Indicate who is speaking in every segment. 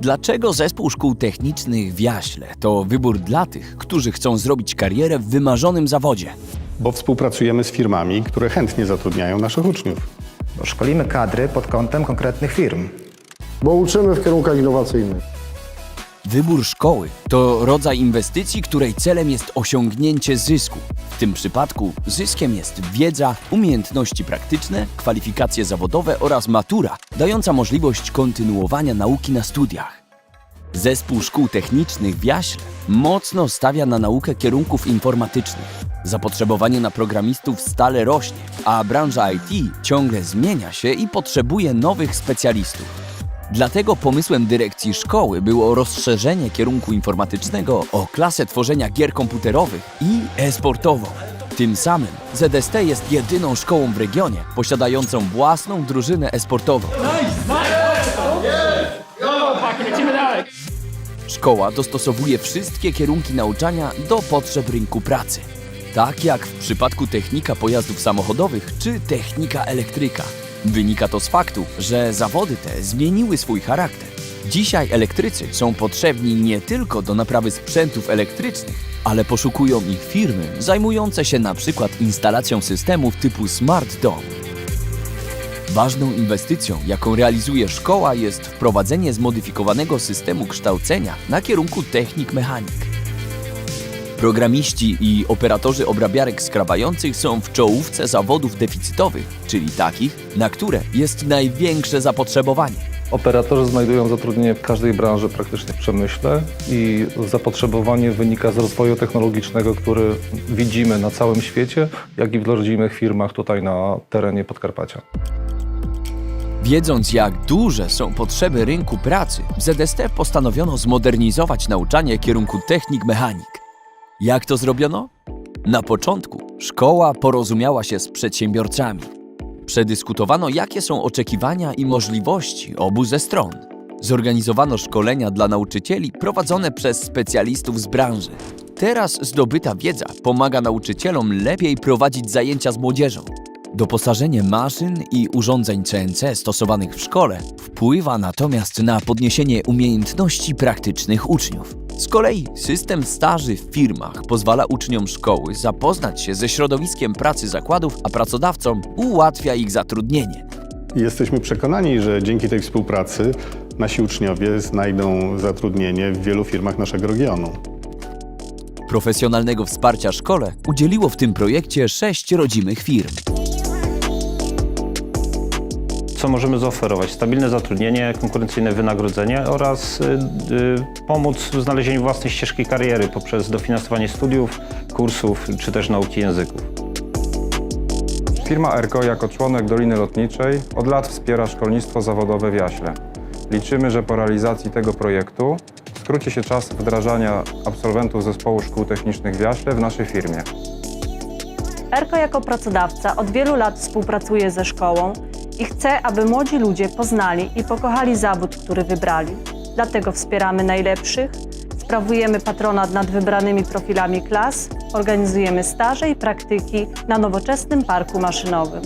Speaker 1: Dlaczego zespół szkół technicznych w Jaśle to wybór dla tych, którzy chcą zrobić karierę w wymarzonym zawodzie?
Speaker 2: Bo współpracujemy z firmami, które chętnie zatrudniają naszych uczniów.
Speaker 3: Bo szkolimy kadry pod kątem konkretnych firm.
Speaker 4: bo uczymy w kierunkach innowacyjnych.
Speaker 1: Wybór szkoły to rodzaj inwestycji, której celem jest osiągnięcie zysku. W tym przypadku zyskiem jest wiedza, umiejętności praktyczne, kwalifikacje zawodowe oraz matura, dająca możliwość kontynuowania nauki na studiach. Zespół szkół technicznych w Jaśle mocno stawia na naukę kierunków informatycznych. Zapotrzebowanie na programistów stale rośnie, a branża IT ciągle zmienia się i potrzebuje nowych specjalistów. Dlatego pomysłem dyrekcji szkoły było rozszerzenie kierunku informatycznego o klasę tworzenia gier komputerowych i e-sportową. Tym samym ZST jest jedyną szkołą w regionie posiadającą własną drużynę e-sportową. Szkoła dostosowuje wszystkie kierunki nauczania do potrzeb rynku pracy. Tak jak w przypadku technika pojazdów samochodowych czy technika elektryka. Wynika to z faktu, że zawody te zmieniły swój charakter. Dzisiaj elektrycy są potrzebni nie tylko do naprawy sprzętów elektrycznych, ale poszukują ich firmy zajmujące się na przykład instalacją systemów typu Smart Dome. Ważną inwestycją, jaką realizuje szkoła, jest wprowadzenie zmodyfikowanego systemu kształcenia na kierunku technik mechanik. Programiści i operatorzy obrabiarek skrawających są w czołówce zawodów deficytowych, czyli takich, na które jest największe zapotrzebowanie.
Speaker 5: Operatorzy znajdują zatrudnienie w każdej branży praktycznie w przemyśle i zapotrzebowanie wynika z rozwoju technologicznego, który widzimy na całym świecie, jak i w rodzimych firmach tutaj na terenie Podkarpacia.
Speaker 1: Wiedząc, jak duże są potrzeby rynku pracy, w ZST postanowiono zmodernizować nauczanie kierunku technik mechanik. Jak to zrobiono? Na początku szkoła porozumiała się z przedsiębiorcami. Przedyskutowano, jakie są oczekiwania i możliwości obu ze stron. Zorganizowano szkolenia dla nauczycieli prowadzone przez specjalistów z branży. Teraz zdobyta wiedza pomaga nauczycielom lepiej prowadzić zajęcia z młodzieżą. Doposażenie maszyn i urządzeń CNC stosowanych w szkole wpływa natomiast na podniesienie umiejętności praktycznych uczniów. Z kolei system staży w firmach pozwala uczniom szkoły zapoznać się ze środowiskiem pracy zakładów, a pracodawcom ułatwia ich zatrudnienie.
Speaker 2: Jesteśmy przekonani, że dzięki tej współpracy nasi uczniowie znajdą zatrudnienie w wielu firmach naszego regionu.
Speaker 1: Profesjonalnego wsparcia szkole udzieliło w tym projekcie sześć rodzimych firm.
Speaker 6: Co możemy zaoferować? Stabilne zatrudnienie, konkurencyjne wynagrodzenie oraz y, y, pomóc w znalezieniu własnej ścieżki kariery poprzez dofinansowanie studiów, kursów czy też nauki języków.
Speaker 7: Firma ERKO jako członek Doliny Lotniczej od lat wspiera szkolnictwo zawodowe w Jaśle. Liczymy, że po realizacji tego projektu skróci się czas wdrażania absolwentów Zespołu Szkół Technicznych w Jaśle w naszej firmie.
Speaker 8: ERKO jako pracodawca od wielu lat współpracuje ze szkołą i chce, aby młodzi ludzie poznali i pokochali zawód, który wybrali. Dlatego wspieramy najlepszych, sprawujemy patronat nad wybranymi profilami klas, organizujemy staże i praktyki na nowoczesnym parku maszynowym.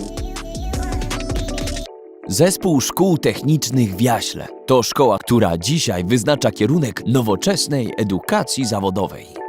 Speaker 1: Zespół Szkół Technicznych w Jaśle to szkoła, która dzisiaj wyznacza kierunek nowoczesnej edukacji zawodowej.